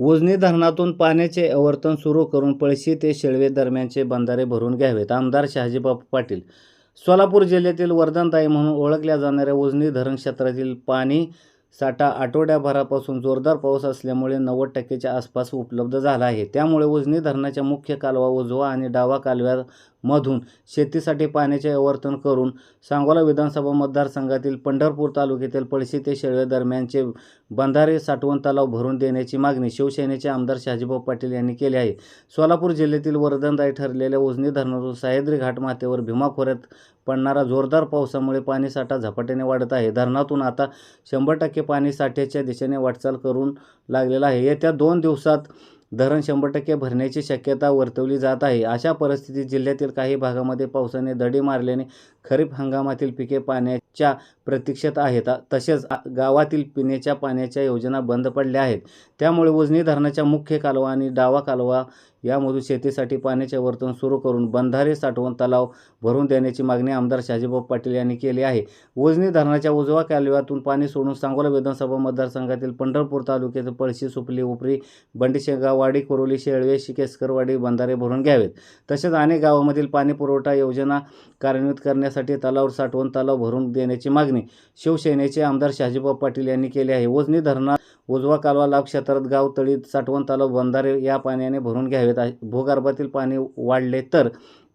उजनी धरणातून पाण्याचे आवर्तन सुरू करून पळशी ते शेळवे दरम्यानचे बंधारे भरून घ्यावेत. आमदार शहाजीबापू पाटील. सोलापूर जिल्ह्यातील वर्धनताई म्हणून ओळखल्या जाणाऱ्या उजनी धरण क्षेत्रातील पाणी साठा आठवड्याभरापासून जोरदार पाऊस असल्यामुळे नव्वद टक्केच्या आसपास उपलब्ध झाला आहे. त्यामुळे उजनी धरणाच्या मुख्य कालवा उजवा आणि डावा मधून शेतीसाठी पाण्याचे आवर्तन करून सांगोला विधानसभा मतदारसंघातील पंढरपूर तालुक्यातील पळशी ते शेळवे दरम्यानचे बंधारे साठवण तलाव भरून देण्याची मागणी शिवसेनेचे आमदार शहाजीभाऊ पाटील यांनी केली आहे. सोलापूर जिल्ह्यातील वर्धनदायी ठरलेल्या उजनी धरणातून सह्याद्री घाट माथ्यावर भीमा खोऱ्यात पडणारा जोरदार पावसामुळे पाणीसाठा झपाट्याने वाढत आहे. धरणातून आता शंभर टक्के पाणी साठ्याच्या दिशेने वाटचाल करून लागलेला आहे. येत्या दोन दिवसात धरण शंभर टक्के भरण्याची शक्यता वर्तवली जात आहे. अशा परिस्थितीत जिल्ह्यातील काही भागामध्ये पावसाने दडी मारल्याने खरीप हंगामातील पिके पाण्याच्या प्रतीक्षेत आहेत. तसेच गावातील पिण्याच्या पाण्याच्या योजना बंद पडल्या आहेत. त्यामुळे उजनी धरणाच्या मुख्य कालवा आणि डावा कालवा यामधून शेतीसाठी पाण्याचे वर्तन सुरू करून बंधारे साठवण तलाव भरून देण्याची मागणी आमदार शहाजीबाब पाटील यांनी केली आहे. उजनी धरणाच्या उजवा कालव्यातून पाणी सोडून सांगोला विधानसभा मतदारसंघातील पंढरपूर तालुक्यातील पळशी सुपली उपरी बंडीशेगाव वाडी कोरोली शेळवे शिकेस्करवाडी बंधारे भरून घ्यावेत. तसेच अनेक गावामधील पाणी पुरवठा योजना कार्यान्वित करण्यासाठी तलावर साठवण तलाव भरून देण्याची मागणी शिवसेनेचे आमदार शहाजीबाब पाटील यांनी केली आहे. उजनी धरणा उजवा कालवा लाभ क्षेत्रात गाव तळी साठवण तलाव बंधारे या पाण्याने भरून घ्यावेत. आहे- भूगर्भातील पाणी वाढले तर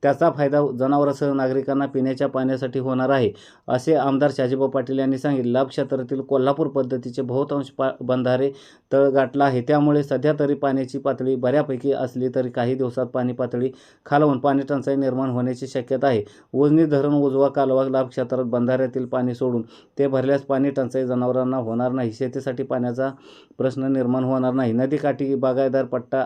त्याचा फायदा जनावरांसह नागरिकांना पिण्याच्या पाण्यासाठी होणार आहे असे आमदार शाजीबा पाटील यांनी सांगितले. लाभ क्षेत्रातील कोल्हापूर पद्धतीचे बहुतांश पा बंधारे तळ गाठला आहे. त्यामुळे सध्या तरी पाण्याची पातळी बऱ्यापैकी असली तरी काही दिवसात पाणी पातळी खालवून पाणी टंचाई निर्माण होण्याची शक्यता आहे. उजनी धरण उजवा कालवा लाभ क्षेत्रात बंधाऱ्यातील पाणी सोडून ते भरल्यास पाणी टंचाई जनावरांना होणार नाही. शेतीसाठी पाण्याचा प्रश्न निर्माण होणार नाही. नदीकाठी बागायदार पट्टा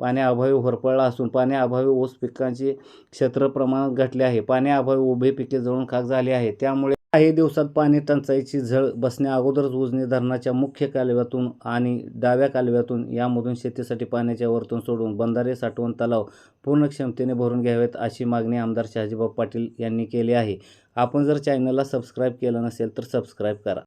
पाण्याअभावी होरपळला असून पाण्याअभावी ऊस पिकांचे क्षेत्र प्रमाणात घटले आहे. पाण्याअभावी उभे पिके जळून खाक झाली आहे त्यामुळे काही दिवसात पाणी टंचाईची झळ बसण्या अगोदरच उजनी धरणाच्या मुख्य कालव्यातून आणि डाव्या कालव्यातून यामधून शेतीसाठी पाण्याच्या वर्तन सोडून बंधारे साठवण तलाव पूर्ण क्षमतेने भरून घ्यावेत अशी मागणी आमदार शहाजीबाब पाटील यांनी केली आहे. आपण जर चॅनलला सबस्क्राईब केलं नसेल तर सबस्क्राईब करा.